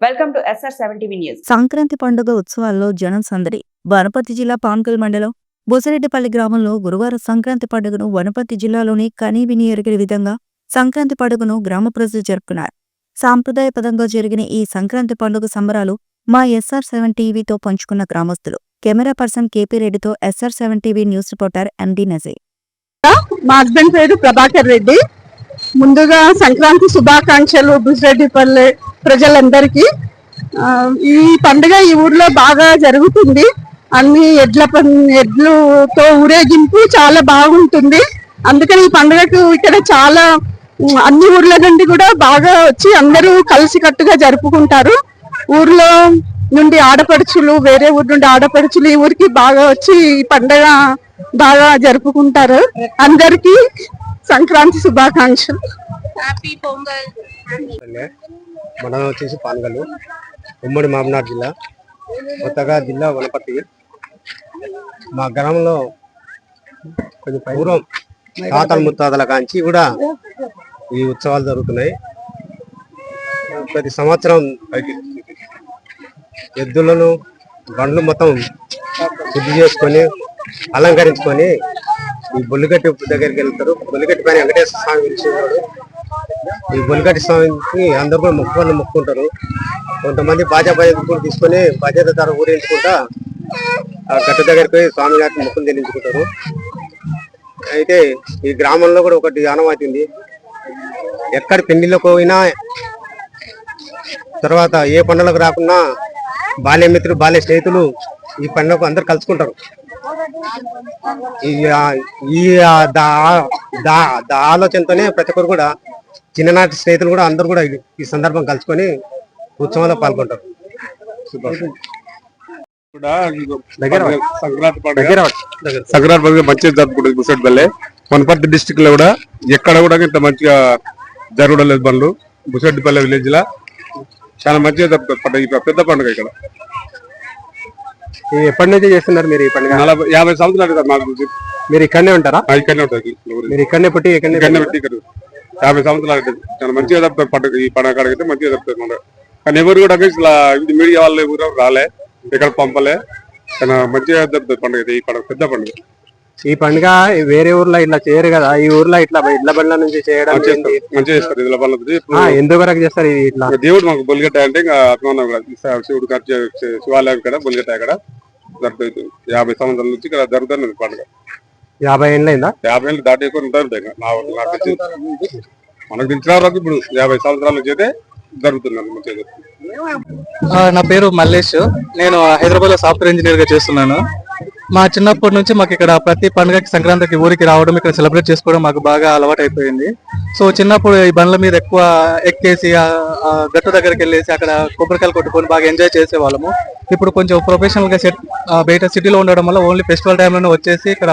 Welcome to SR seventy news Sankranti పండుగ ఉత్సవాల్లో జనం సందడి. వనపర్తి జిల్లా పాన్కల్ మండలం బొసిరెడ్డిపల్లి గ్రామంలో గురువారం సంక్రాంతి పండుగను వనపర్తి జిల్లాలోని కనీవిని ఎరిగిన విధంగా సంక్రాంతి పండుగను గ్రామ ప్రజలు జరుపుకున్నారు. సాంప్రదాయపదంగా జరిగిన ఈ సంక్రాంతి పండుగ సంబరాలు మా ఎస్ఆర్ సెవెన్ టీవీతో పంచుకున్న గ్రామస్తులు. కెమెరా పర్సన్ కేపీ రెడ్డితో SR seven TV news reporter MD Nazeer. మా హస్బెండ్ పేరు ప్రభాకర్ రెడ్డి. ముందుగా సంక్రాంతి శుభాకాంక్షలు బుజ్రెడ్డిపల్లె ప్రజలందరికీ ఈ పండుగ ఈ ఊర్లో బాగా జరుగుతుంది. అన్ని ఎడ్ల ఎడ్లుతో ఊరేగింపు చాలా బాగుంటుంది. అందుకని ఈ పండుగకు ఇక్కడ చాలా అన్ని ఊర్ల నుండి కూడా బాగా వచ్చి అందరూ కలిసికట్టుగా జరుపుకుంటారు. ఊర్లో నుండి ఆడపడుచులు వేరే ఊరు నుండి ఆడపడుచులు ఈ ఊరికి బాగా వచ్చి ఈ పండుగ బాగా జరుపుకుంటారు. అందరికి సంక్రాంతి శుభాకాంక్షలు. పల్లె మనం వచ్చేసి పానగల్లు ఉమ్మడి మామనాడు జిల్లా కొత్తగా జిల్లా వనపర్తి. మా గ్రామంలో కొంచెం పూర్వం తాతల ముత్తాతల కాంచి కూడా ఈ ఉత్సవాలు జరుగుతున్నాయి. ప్రతి సంవత్సరం ఎద్దులను బండ్లు మొత్తం శుద్ధి చేసుకొని అలంకరించుకొని ఈ బొల్లిగట్టి దగ్గరికి వెళ్తారు. బొల్లిగట్టి పైన వెంకటేశ్వర స్వామి గురించి ఈ బొలిగట్టి స్వామికి అందరూ కూడా మొక్కుకొని మొక్కుంటారు. కొంతమంది బాజా బాధ్యతలు తీసుకొని బాధ్యత ధర ఊరేంచుకుంటా ఆ గట్టు దగ్గరికి పోయి స్వామి గారికి మొక్కులు చెల్లించుకుంటారు. అయితే ఈ గ్రామంలో కూడా ఒకటి ఆనవాతి ఉంది. ఎక్కడ పెళ్ళిలోకి పోయినా తర్వాత ఏ పండుగలకు రాకున్నా బాల్య మిత్రులు బాల్య స్నేహితులు ఈ పండుగకు అందరు కలుసుకుంటారు. ఈ ఈ దా- దా ఆలోచనతోనే ప్రతి ఒక్కరు కూడా చిన్ననాటి స్నేహితులు కూడా అందరూ కూడా ఈ- సందర్భం కలుసుకొని ఉత్సవంలో పాల్గొంటారు. సంక్రాంతి పండుగ. మంచిగా జరుపుకుంటుంది ముసడిపల్లె వనపర్తి డిస్టిక్లో కూడా ఎక్కడ కూడా ఇంత మంచిగా జరగడం లేదు బండ్లు. ముసడిపల్లె విలేజ్ లా. చాలా మంచిగా జరుపుతారు పెద్ద పండుగ ఇక్కడ. ఎప్పటి నుంచి చేస్తున్నారు మీరు ఈ పండుగ? నలభై యాభై సంవత్సరాలు కదా మాకు. మీరు ఇక్కడనే ఉంటారా? ఇక్కడనే ఉంటుంది ఊరు. మీరు ఇక్కడనే పుట్టి ఇక్కడనే పెట్టి ఇక్కడ. యాభై సంవత్సరాలు. చాలా మంచిగా జరుపుతారు పండుగ ఈ పండుగ అయితే మంచిగా జరుపుతారు పండుగ కానీ ఎవరు కూడా ఇట్లా ఇది మీడియా వాళ్ళు ఎవరు రాలే ఇక్కడ పంపలే కానీ మంచిగా జరుపుతారు పండుగ. ఈ పండుగ పెద్ద పండుగ ఈ పండుగ వేరే ఊర్లో ఇట్లా చేయరు కదా ఈ ఊర్లో ఇట్లా ఇళ్ళ బండ్ల నుంచి చేయడం మంచిగా? చేస్తారు ఇదిలో పనులు ఆ, ఎందుకు వరకు చేస్తారు ఇది ఇట్లా దేవుడు మాకు బొలిగట్ట అంటే ఇంకా అభిమానం శివుడు ఖర్చు శివాలయం ఇక్కడ బొలిగట్ట ఇక్కడ జరుగుతుంది యాభై సంవత్సరాల నుంచి ఇక్కడ జరుగుతుంది పండుగ యాభై ఏళ్ళైందా యాభై ఏళ్ళు దాటి ఎక్కువ ఉంటారు నాకు తెలిసి మనకు తెలిసిన వరకు ఇప్పుడు యాభై సంవత్సరాల నుంచి అయితే నా పేరు మల్లేష్. నేను హైదరాబాద్లో సాఫ్ట్వేర్ ఇంజనీర్గా చేస్తున్నాను. మా చిన్నప్పటి నుంచి మాకు ఇక్కడ ప్రతి పండుగకి సంక్రాంతికి ఊరికి రావడం ఇక్కడ సెలబ్రేట్ చేసుకోవడం మాకు బాగా అలవాటు అయిపోయింది. సో చిన్నప్పుడు ఈ బండ్ల మీద ఎక్కువ ఎక్కేసి గట్టు దగ్గరికి వెళ్ళేసి అక్కడ కొబ్బరికాయలు కొట్టుకొని బాగా ఎంజాయ్ చేసే వాళ్ళము ఇప్పుడు కొంచెం ప్రొఫెషనల్గా సెట్ బయట సిటీలో ఉండడం వల్ల ఓన్లీ ఫెస్టివల్ టైంలోనే వచ్చేసి ఇక్కడ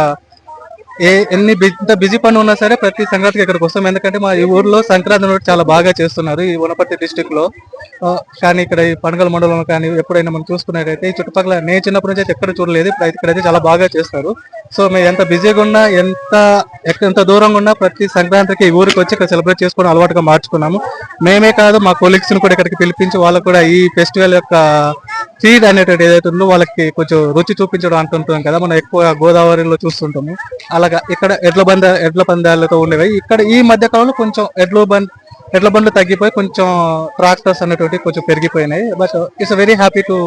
ఏ ఎన్ని ఇంత బిజీ పని ఉన్నా సరే ప్రతి సంక్రాంతికి ఇక్కడికి వస్తాం. ఎందుకంటే మా ఈ ఊర్లో సంక్రాంతి అనేది చాలా బాగా చేస్తున్నారు ఈ వనపర్తి డిస్టిక్లో. కానీ ఇక్కడ ఈ పండుగల మండలంలో కానీ ఎప్పుడైనా మనం చూసుకున్నట్టయితే ఈ చుట్టుపక్కల నేను చిన్నప్పటి నుంచి అయితే ఎక్కడ చూడలేదు. ఇక్కడైతే చాలా బాగా చేస్తారు. సో మేము ఎంత బిజీగా ఉన్నా ఎంత ఎంత దూరంగా ఉన్నా ప్రతి సంక్రాంతికి ఈ ఊరికి వచ్చి ఇక్కడ సెలబ్రేట్ చేసుకుని అలవాటుగా మార్చుకున్నాము. మేమే కాదు మా కొలీగ్స్ని కూడా ఇక్కడికి పిలిపించి వాళ్ళకు కూడా ఈ ఫెస్టివల్ యొక్క ఫీడ్ అనేటువంటి ఏదైతే ఉందో వాళ్ళకి కొంచెం రుచి చూపించడం అంటుంటాం కదా మనం ఎక్కువ గోదావరిలో చూస్తుంటాము. అలాగా ఇక్కడ ఎడ్ల బంద ఎడ్ల పందాలతో ఉండేవి. ఇక్కడ ఈ మధ్య కాలంలో కొంచెం ఎడ్ల బంద్ ఎడ్ల బండ్లు తగ్గిపోయి కొంచెం ట్రాక్టర్స్ అనేటువంటి కొంచెం పెరిగిపోయినాయి. But it's very happy to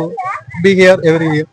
be here every year